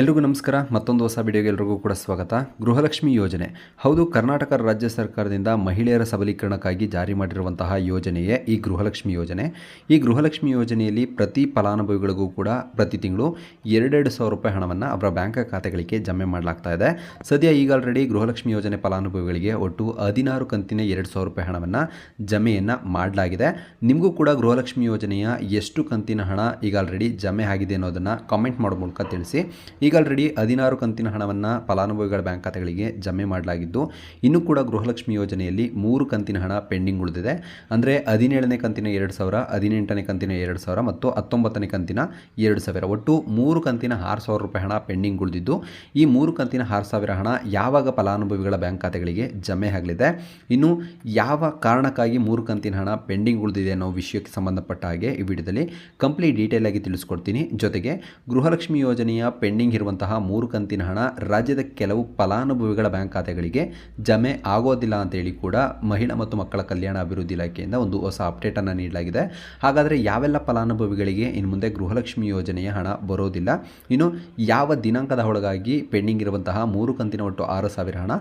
ಎಲ್ರಿಗೂ ನಮಸ್ಕಾರ. ಮತ್ತೊಂದು ಹೊಸ ವಿಡಿಯೋಗೆ ಎಲ್ರಿಗೂ ಕೂಡ ಸ್ವಾಗತ. ಗೃಹಲಕ್ಷ್ಮಿ ಯೋಜನೆ. ಹೌದು, ಕರ್ನಾಟಕ ರಾಜ್ಯ ಸರ್ಕಾರದಿಂದ ಮಹಿಳೆಯರ ಸಬಲೀಕರಣಕ್ಕಾಗಿ ಜಾರಿ ಮಾಡಿರುವಂತಹ ಯೋಜನೆಯೇ ಈ ಗೃಹಲಕ್ಷ್ಮಿ ಯೋಜನೆ. ಈ ಗೃಹಲಕ್ಷ್ಮಿ ಯೋಜನೆಯಲ್ಲಿ ಪ್ರತಿ ಫಲಾನುಭವಿಗಳಿಗೂ ಕೂಡ ಪ್ರತಿ ತಿಂಗಳು ಎರಡೆರಡು ಸಾವಿರ ರೂಪಾಯಿ ಹಣವನ್ನು ಅವರ ಬ್ಯಾಂಕ್ ಖಾತೆಗಳಿಗೆ ಜಮೆ ಮಾಡಲಾಗ್ತಾ ಇದೆ. ಸದ್ಯ ಈಗ ಆಲ್ರೆಡಿ ಗೃಹಲಕ್ಷ್ಮಿ ಯೋಜನೆ ಫಲಾನುಭವಿಗಳಿಗೆ ಒಟ್ಟು ಹದಿನಾರು ಕಂತಿನ ಎರಡು ಸಾವಿರ ರೂಪಾಯಿ ಹಣವನ್ನು ಜಮೆಯನ್ನು ಮಾಡಲಾಗಿದೆ. ನಿಮಗೂ ಕೂಡ ಗೃಹಲಕ್ಷ್ಮಿ ಯೋಜನೆಯ ಎಷ್ಟು ಕಂತಿನ ಹಣ ಈಗ ಆಲ್ರೆಡಿ ಜಮೆ ಆಗಿದೆ ಅನ್ನೋದನ್ನು ಕಾಮೆಂಟ್ ಮಾಡೋ ಮೂಲಕ ತಿಳಿಸಿ. ಈಗ ಆಲ್ರೆಡಿ ಹದಿನಾರು ಕಂತಿನ ಹಣವನ್ನು ಫಲಾನುಭವಿಗಳ ಬ್ಯಾಂಕ್ ಖಾತೆಗಳಿಗೆ ಜಮೆ ಮಾಡಲಾಗಿದ್ದು, ಇನ್ನೂ ಕೂಡ ಗೃಹಲಕ್ಷ್ಮಿ ಯೋಜನೆಯಲ್ಲಿ ಮೂರು ಕಂತಿನ ಹಣ ಪೆಂಡಿಂಗ್ ಉಳಿದಿದೆ. ಅಂದರೆ ಹದಿನೇಳನೇ ಕಂತಿನ ಎರಡು ಸಾವಿರ, ಹದಿನೆಂಟನೇ ಕಂತಿನ ಎರಡು ಸಾವಿರ ಮತ್ತು ಹತ್ತೊಂಬತ್ತನೇ ಕಂತಿನ ಎರಡು ಸಾವಿರ. ಒಟ್ಟು ಮೂರು ಕಂತಿನ ಆರು ಸಾವಿರ ರೂಪಾಯಿ ಹಣ ಪೆಂಡಿಂಗ್ ಉಳಿದಿದ್ದು, ಈ ಮೂರು ಕಂತಿನ ಆರು ಸಾವಿರ ಹಣ ಯಾವಾಗ ಫಲಾನುಭವಿಗಳ ಬ್ಯಾಂಕ್ ಖಾತೆಗಳಿಗೆ ಜಮೆ ಆಗಲಿದೆ, ಇನ್ನು ಯಾವ ಕಾರಣಕ್ಕಾಗಿ ಮೂರು ಕಂತಿನ ಹಣ ಪೆಂಡಿಂಗ್ ಉಳಿದಿದೆ ಅನ್ನೋ ವಿಷಯಕ್ಕೆ ಸಂಬಂಧಪಟ್ಟ ಹಾಗೆ ಈ ವಿಡಿಯೋದಲ್ಲಿ ಕಂಪ್ಲೀಟ್ ಡೀಟೇಲ್ ಆಗಿ ತಿಳಿಸ್ಕೊಡ್ತೀನಿ. ಜೊತೆಗೆ ಗೃಹಲಕ್ಷ್ಮಿ ಯೋಜನೆಯ ಪೆಂಡಿಂಗ್ ಇರುವಂತಹ ಮೂರು ಕಂತಿನ ಹಣ ರಾಜ್ಯದ ಕೆಲವು ಫಲಾನುಭವಿಗಳ ಬ್ಯಾಂಕ್ ಖಾತೆಗಳಿಗೆ ಜಮೆ ಆಗೋದಿಲ್ಲ ಅಂತೇಳಿ ಕೂಡ ಮಹಿಳಾ ಮತ್ತು ಮಕ್ಕಳ ಕಲ್ಯಾಣ ಅಭಿವೃದ್ಧಿ ಇಲಾಖೆಯಿಂದ ಒಂದು ಹೊಸ ಅಪ್ಡೇಟನ್ನು ನೀಡಲಾಗಿದೆ. ಹಾಗಾದರೆ ಯಾವೆಲ್ಲ ಫಲಾನುಭವಿಗಳಿಗೆ ಇನ್ನು ಮುಂದೆ ಗೃಹಲಕ್ಷ್ಮಿ ಯೋಜನೆಯ ಹಣ ಬರೋದಿಲ್ಲ? ಇನ್ನು ಯಾವ ದಿನಾಂಕದ ಒಳಗಾಗಿ ಪೆಂಡಿಂಗ್ ಇರುವಂತಹ ಮೂರು ಕಂತಿನ ಒಟ್ಟು ಆರು ಸಾವಿರ ಹಣ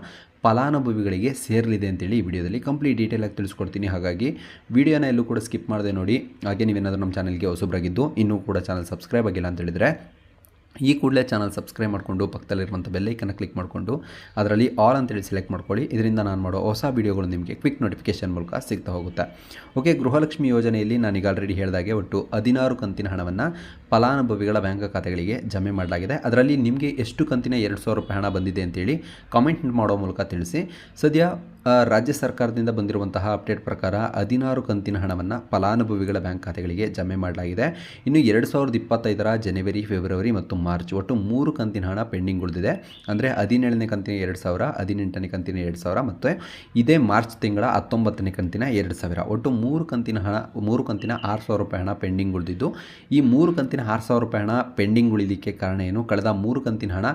ಫಲಾನುಭವಿಗಳಿಗೆ ಸೇರಲಿದೆ ಅಂತೇಳಿ ಈ ವಿಡಿಯೋದಲ್ಲಿ ಕಂಪ್ಲೀಟ್ ಡೀಟೇಲಾಗಿ ತಿಳಿಸ್ಕೊಡ್ತೀನಿ. ಹಾಗಾಗಿ ವಿಡಿಯೋನ ಎಲ್ಲೂ ಕೂಡ ಸ್ಕಿಪ್ ಮಾಡದೆ ನೋಡಿ. ಹಾಗೆ ನೀವೇನಾದರೂ ನಮ್ಮ ಚಾನಲ್ಗೆ ಹೊಸಬ್ರಾಗಿದ್ದು, ಇನ್ನೂ ಕೂಡ ಚಾನಲ್ ಸಬ್ಸ್ಕ್ರೈಬ್ ಆಗಿಲ್ಲ ಅಂತ ಹೇಳಿದರೆ ಈ ಕೂಡಲೇ ಚಾನಲ್ ಸಬ್ಸ್ಕ್ರೈಬ್ ಮಾಡಿಕೊಂಡು ಪಕ್ಕದಲ್ಲಿರುವಂಥ ಬೆಲ್ಲೈಕನ್ನು ಕ್ಲಿಕ್ ಮಾಡಿಕೊಂಡು ಅದರಲ್ಲಿ ಆಲ್ ಅಂತೇಳಿ ಸೆಲೆಕ್ಟ್ ಮಾಡ್ಕೊಳ್ಳಿ. ಇದರಿಂದ ನಾನು ಮಾಡೋ ಹೊಸ ವೀಡಿಯೋಗಳು ನಿಮಗೆ ಕ್ವಿಕ್ ನೋಟಿಫಿಕೇಷನ್ ಮೂಲಕ ಸಿಗ್ತಾ ಹೋಗುತ್ತೆ. ಓಕೆ ಗೃಹಲಕ್ಷ್ಮಿ ಯೋಜನೆಯಲ್ಲಿ ನಾನೀಗ ಆಲ್ರೆಡಿ ಹೇಳಿದಾಗೆ ಒಟ್ಟು ಹದಿನಾರು ಕಂತಿನ ಹಣವನ್ನು ಫಲಾನುಭವಿಗಳ ಬ್ಯಾಂಕ್ ಖಾತೆಗಳಿಗೆ ಜಮೆ ಮಾಡಲಾಗಿದೆ. ಅದರಲ್ಲಿ ನಿಮಗೆ ಎಷ್ಟು ಕಂತಿನ? ಎರಡು ಸಾವಿರ ರೂಪಾಯಿ ಹಣ ಬಂದಿದೆ ಅಂತೇಳಿ ಕಾಮೆಂಟ್ ಮಾಡೋ ಮೂಲಕ ತಿಳಿಸಿ. ಸದ್ಯ ರಾಜ್ಯ ಸರ್ಕಾರದಿಂದ ಬಂದಿರುವಂತಹ ಅಪ್ಡೇಟ್ ಪ್ರಕಾರ ಹದಿನಾರು ಕಂತಿನ ಹಣವನ್ನು ಫಲಾನುಭವಿಗಳ ಬ್ಯಾಂಕ್ ಖಾತೆಗಳಿಗೆ ಜಮೆ ಮಾಡಲಾಗಿದೆ. ಇನ್ನು ಎರಡು ಸಾವಿರದ ಇಪ್ಪತ್ತೈದರ ಜನವರಿ, ಫೆಬ್ರವರಿ ಮತ್ತು ಮಾರ್ಚ್ ಒಟ್ಟು ಮೂರು ಕಂತಿನ ಹಣ ಪೆಂಡಿಂಗ್ ಉಳಿದಿದೆ. ಅಂದರೆ ಹದಿನೇಳನೇ ಕಂತಿನ ಎರಡು ಸಾವಿರ, ಹದಿನೆಂಟನೇ ಕಂತಿನ ಎರಡು ಸಾವಿರ ಮತ್ತು ಇದೇ ಮಾರ್ಚ್ ತಿಂಗಳ ಹತ್ತೊಂಬತ್ತನೇ ಕಂತಿನ ಎರಡು ಸಾವಿರ. ಒಟ್ಟು ಮೂರು ಕಂತಿನ ಹಣ, ಮೂರು ಕಂತಿನ ಆರು ಸಾವಿರ ರೂಪಾಯಿ ಹಣ ಪೆಂಡಿಂಗ್ ಉಳಿದಿದ್ದು, ಈ ಮೂರು ಕಂತಿನ ಆರು ಸಾವಿರ ರೂಪಾಯಿ ಹಣ ಪೆಂಡಿಂಗ್ ಉಳಿಲಿಕ್ಕೆ ಕಾರಣ ಏನು? ಕಳೆದ ಮೂರು ಕಂತಿನ ಹಣ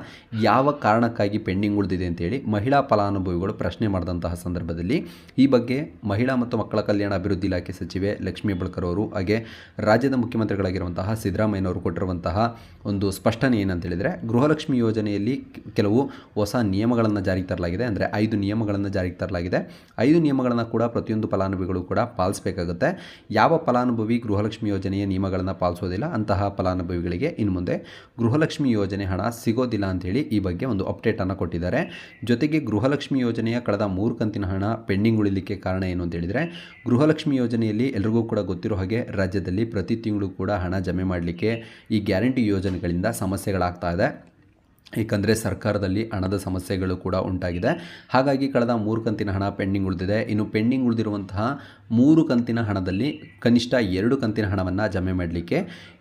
ಯಾವ ಕಾರಣಕ್ಕಾಗಿ ಪೆಂಡಿಂಗ್ ಉಳಿದಿದೆ ಅಂತೇಳಿ ಮಹಿಳಾ ಫಲಾನುಭವಿಗಳು ಪ್ರಶ್ನೆ ಮಾಡಿದಂತಹ ಸಂದರ್ಭದಲ್ಲಿ ಈ ಬಗ್ಗೆ ಮಹಿಳಾ ಮತ್ತು ಮಕ್ಕಳ ಕಲ್ಯಾಣ ಅಭಿವೃದ್ಧಿ ಇಲಾಖೆ ಸಚಿವೆ ಲಕ್ಷ್ಮೀ ಬಳ್ಕರ್ ಅವರು ಹಾಗೆ ರಾಜ್ಯದ ಮುಖ್ಯಮಂತ್ರಿಗಳಾಗಿರುವಂತಹ ಸಿದ್ದರಾಮಯ್ಯನವರು ಕೊಟ್ಟಿರುವಂತಹ ಒಂದು ಸ್ಪಷ್ಟನೆ ಏನಂತ ಹೇಳಿದರೆ ಗೃಹಲಕ್ಷ್ಮಿ ಯೋಜನೆಯಲ್ಲಿ ಕೆಲವು ಹೊಸ ನಿಯಮಗಳನ್ನು ಜಾರಿಗೆ ತರಲಾಗಿದೆ. ಅಂದರೆ ಐದು ನಿಯಮಗಳನ್ನು ಜಾರಿಗೆ ತರಲಾಗಿದೆ. ಐದು ನಿಯಮಗಳನ್ನು ಕೂಡ ಪ್ರತಿಯೊಂದು ಫಲಾನುಭವಿಗಳು ಕೂಡ ಪಾಲಿಸಬೇಕಾಗುತ್ತೆ. ಯಾವ ಫಲಾನುಭವಿ ಗೃಹಲಕ್ಷ್ಮಿ ಯೋಜನೆಯ ನಿಯಮಗಳನ್ನು ಪಾಲಿಸೋದಿಲ್ಲ, ಅಂತಹ ಫಲಾನುಭವಿಗಳಿಗೆ ಇನ್ನು ಮುಂದೆ ಗೃಹಲಕ್ಷ್ಮಿ ಯೋಜನೆ ಹಣ ಸಿಗೋದಿಲ್ಲ ಅಂತ ಹೇಳಿ ಈ ಬಗ್ಗೆ ಒಂದು ಅಪ್ಡೇಟನ್ನು ಕೊಟ್ಟಿದ್ದಾರೆ. ಜೊತೆಗೆ ಗೃಹಲಕ್ಷ್ಮಿ ಯೋಜನೆಯ ಕಳೆದ ಮೂರು ಕಂತಿನ ಹಣ ಪೆಂಡಿಂಗ್ ಉಳಿಲಿಕ್ಕೆ ಕಾರಣ ಏನು ಅಂತ ಹೇಳಿದರೆ, ಗೃಹಲಕ್ಷ್ಮಿ ಯೋಜನೆಯಲ್ಲಿ ಎಲ್ರಿಗೂ ಕೂಡ ಗೊತ್ತಿರೋ ಹಾಗೆ ರಾಜ್ಯದಲ್ಲಿ ಪ್ರತಿ ತಿಂಗಳು ಕೂಡ ಹಣ ಜಮೆ ಮಾಡಲಿಕ್ಕೆ ಈ ಗ್ಯಾರಂಟಿ ಯೋಜನೆಗಳಿಂದ ಸಮಸ್ಯೆಗಳಾಗ್ತಾ ಇದೆ. ಏಕೆಂದರೆ ಸರ್ಕಾರದಲ್ಲಿ ಹಣದ ಸಮಸ್ಯೆಗಳು ಕೂಡ ಉಂಟಾಗಿದೆ. ಹಾಗಾಗಿ ಕಳೆದ ಮೂರು ಕಂತಿನ ಹಣ ಪೆಂಡಿಂಗ್ ಉಳಿದಿದೆ. ಇನ್ನು ಪೆಂಡಿಂಗ್ ಉಳಿದಿರುವಂತಹ ಮೂರು ಕಂತಿನ ಹಣದಲ್ಲಿ ಕನಿಷ್ಠ ಎರಡು ಕಂತಿನ ಹಣವನ್ನು ಜಮೆ ಮಾಡಲಿಕ್ಕೆ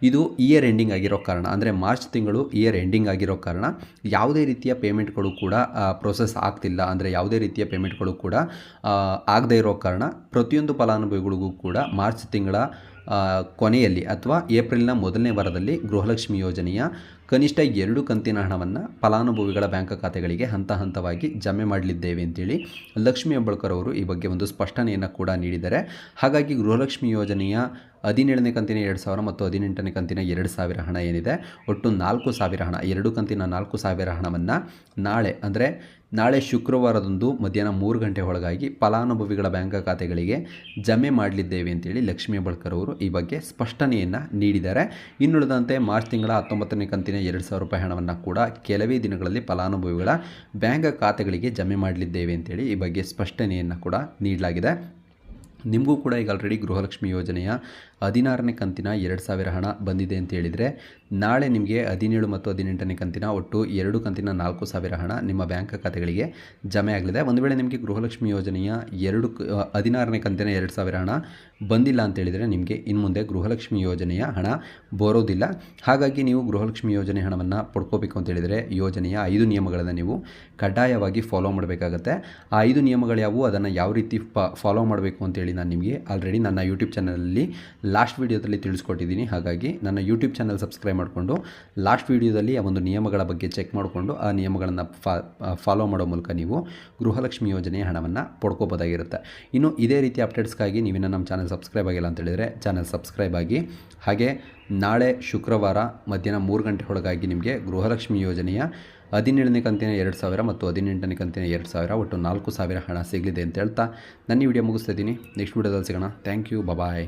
ಇದು ಇಯರ್ ಎಂಡಿಂಗ್ ಆಗಿರೋ ಕಾರಣ, ಅಂದರೆ ಮಾರ್ಚ್ ತಿಂಗಳು ಇಯರ್ ಎಂಡಿಂಗ್ ಆಗಿರೋ ಕಾರಣ ಯಾವುದೇ ರೀತಿಯ ಪೇಮೆಂಟ್ಗಳು ಕೂಡ ಪ್ರೊಸೆಸ್ ಆಗ್ತಿಲ್ಲ. ಅಂದರೆ ಯಾವುದೇ ರೀತಿಯ ಪೇಮೆಂಟ್ಗಳು ಕೂಡ ಆಗದೇ ಇರೋ ಕಾರಣ ಪ್ರತಿಯೊಂದು ಫಲಾನುಭವಿಗಳಿಗೂ ಕೂಡ ಮಾರ್ಚ್ ತಿಂಗಳ ಕೊನೆಯಲ್ಲಿ ಅಥವಾ ಏಪ್ರಿಲ್ನ ಮೊದಲನೇ ವಾರದಲ್ಲಿ ಗೃಹಲಕ್ಷ್ಮಿ ಯೋಜನೆಯ ಕನಿಷ್ಠ ಎರಡು ಕಂತಿನ ಹಣವನ್ನು ಫಲಾನುಭವಿಗಳ ಬ್ಯಾಂಕ್ ಖಾತೆಗಳಿಗೆ ಹಂತ ಹಂತವಾಗಿ ಜಮೆ ಮಾಡಲಿದ್ದೇವೆ ಅಂತೇಳಿ ಲಕ್ಷ್ಮಿ ಅಂಬಳ್ಕರ್ ಅವರು ಈ ಬಗ್ಗೆ ಒಂದು ಸ್ಪಷ್ಟನೆಯನ್ನು ಕೂಡ ನೀಡಿದ್ದಾರೆ. ಹಾಗಾಗಿ ಗೃಹಲಕ್ಷ್ಮಿ ಯೋಜನೆಯ ಹದಿನೇಳನೇ ಕಂತಿನ ಎರಡು ಸಾವಿರ ಮತ್ತು ಹದಿನೆಂಟನೇ ಕಂತಿನ ಎರಡು ಸಾವಿರ ಹಣ ಏನಿದೆ? ಒಟ್ಟು ನಾಲ್ಕು ಸಾವಿರ ಹಣ. ಎರಡು ಕಂತಿನ ನಾಲ್ಕು ಸಾವಿರ ಹಣವನ್ನು ನಾಳೆ, ಅಂದರೆ ನಾಳೆ ಶುಕ್ರವಾರದಂದು ಮಧ್ಯಾಹ್ನ ಮೂರು ಗಂಟೆ ಒಳಗಾಗಿ ಫಲಾನುಭವಿಗಳ ಬ್ಯಾಂಕ್ ಖಾತೆಗಳಿಗೆ ಜಮೆ ಮಾಡಲಿದ್ದೇವೆ ಅಂತೇಳಿ ಲಕ್ಷ್ಮೀ ಬಳ್ಕರ್ ಅವರು ಈ ಬಗ್ಗೆ ಸ್ಪಷ್ಟನೆಯನ್ನು ನೀಡಿದ್ದಾರೆ. ಇನ್ನುಳಿದಂತೆ ಮಾರ್ಚ್ ತಿಂಗಳ ಹತ್ತೊಂಬತ್ತನೇ ಕಂತಿನ ಎರಡು ಸಾವಿರ ರೂಪಾಯಿ ಹಣವನ್ನು ಕೂಡ ಕೆಲವೇ ದಿನಗಳಲ್ಲಿ ಫಲಾನುಭವಿಗಳ ಬ್ಯಾಂಕ್ ಖಾತೆಗಳಿಗೆ ಜಮೆ ಮಾಡಲಿದ್ದೇವೆ ಅಂತೇಳಿ ಈ ಬಗ್ಗೆ ಸ್ಪಷ್ಟನೆಯನ್ನು ಕೂಡ ನೀಡಲಾಗಿದೆ. ನಿಮಗೂ ಕೂಡ ಈಗ ಆಲ್ರೆಡಿ ಗೃಹಲಕ್ಷ್ಮಿ ಯೋಜನೆಯ ಹದಿನಾರನೇ ಕಂತಿನ ಎರಡು ಸಾವಿರ ಹಣ ಬಂದಿದೆ ಅಂತ ಹೇಳಿದರೆ, ನಾಳೆ ನಿಮಗೆ ಹದಿನೇಳು ಮತ್ತು ಹದಿನೆಂಟನೇ ಕಂತಿನ ಒಟ್ಟು ಎರಡು ಕಂತಿನ ನಾಲ್ಕು ಸಾವಿರ ಹಣ ನಿಮ್ಮ ಬ್ಯಾಂಕ್ ಖಾತೆಗಳಿಗೆ ಜಮೆ ಆಗಲಿದೆ. ಒಂದು ವೇಳೆ ನಿಮಗೆ ಗೃಹಲಕ್ಷ್ಮಿ ಯೋಜನೆಯ ಎರಡು ಹದಿನಾರನೇ ಕಂತಿನ ಎರಡು ಸಾವಿರ ಹಣ ಬಂದಿಲ್ಲ ಅಂತ ಹೇಳಿದರೆ ನಿಮಗೆ ಇನ್ನು ಮುಂದೆ ಗೃಹಲಕ್ಷ್ಮಿ ಯೋಜನೆಯ ಹಣ ಬರೋದಿಲ್ಲ. ಹಾಗಾಗಿ ನೀವು ಗೃಹಲಕ್ಷ್ಮಿ ಯೋಜನೆ ಹಣವನ್ನು ಪಡ್ಕೋಬೇಕು ಅಂತ ಹೇಳಿದರೆ ಯೋಜನೆಯ ಐದು ನಿಯಮಗಳನ್ನು ನೀವು ಕಡ್ಡಾಯವಾಗಿ ಫಾಲೋ ಮಾಡಬೇಕಾಗತ್ತೆ. ಆ ಐದು ನಿಯಮಗಳು ಯಾವುವು? ಅದನ್ನು ಯಾವ ರೀತಿ ಫಾಲೋ ಮಾಡಬೇಕು ಅಂತೇಳಿ ನಾನು ನಿಮಗೆ ಆಲ್ರೆಡಿ ನನ್ನ ಯೂಟ್ಯೂಬ್ ಚಾನಲಲ್ಲಿ ಲಾಸ್ಟ್ ವೀಡಿಯೋದಲ್ಲಿ ತಿಳಿಸ್ಕೊಟ್ಟಿದ್ದೀನಿ. ಹಾಗಾಗಿ ನನ್ನ ಯೂಟ್ಯೂಬ್ ಚಾನಲ್ ಸಬ್ಸ್ಕ್ರೈಬ್ ಮಾಡಿಕೊಂಡು ಲಾಸ್ಟ್ ವೀಡಿಯೋದಲ್ಲಿ ಆ ಒಂದು ನಿಯಮಗಳ ಬಗ್ಗೆ ಚೆಕ್ ಮಾಡಿಕೊಂಡು ಆ ನಿಯಮಗಳನ್ನು ಫಾಲೋ ಮಾಡೋ ಮೂಲಕ ನೀವು ಗೃಹಲಕ್ಷ್ಮಿ ಯೋಜನೆಯ ಹಣವನ್ನು ಪಡ್ಕೋಬೋದಾಗಿರುತ್ತೆ. ಇನ್ನು ಇದೇ ರೀತಿ ಅಪ್ಡೇಟ್ಸ್ಗಾಗಿ ನೀವಿನ್ನು ನಮ್ಮ ಚಾನಲ್ ಸಬ್ಸ್ಕ್ರೈಬ್ ಆಗಿಲ್ಲ ಅಂತ ಹೇಳಿದರೆ ಚಾನಲ್ ಸಬ್ಸ್ಕ್ರೈಬ್ ಆಗಿ, ಹಾಗೆ ನಾಳೆ ಶುಕ್ರವಾರ ಮಧ್ಯಾಹ್ನ ಮೂರು ಗಂಟೆ ಒಳಗಾಗಿ ನಿಮಗೆ ಗೃಹಲಕ್ಷ್ಮಿ ಯೋಜನೆಯ ಹದಿನೇಳನೇ ಕಂತಿನ ಎರಡು ಸಾವಿರ ಮತ್ತು ಹದಿನೆಂಟನೇ ಕಂತಿನ ಎರಡು ಸಾವಿರ, ಒಟ್ಟು ನಾಲ್ಕು ಸಾವಿರ ಹಣ ಸಿಗಲಿದೆ ಅಂತ ಹೇಳ್ತಾ ನನ್ನ ವಿಡಿಯೋ ಮುಗಿಸ್ತಾ ಇದ್ದೀನಿ. ನೆಕ್ಸ್ಟ್ ವಿಡಿಯೋದಲ್ಲಿ ಸಿಗೋಣ. Thank you bye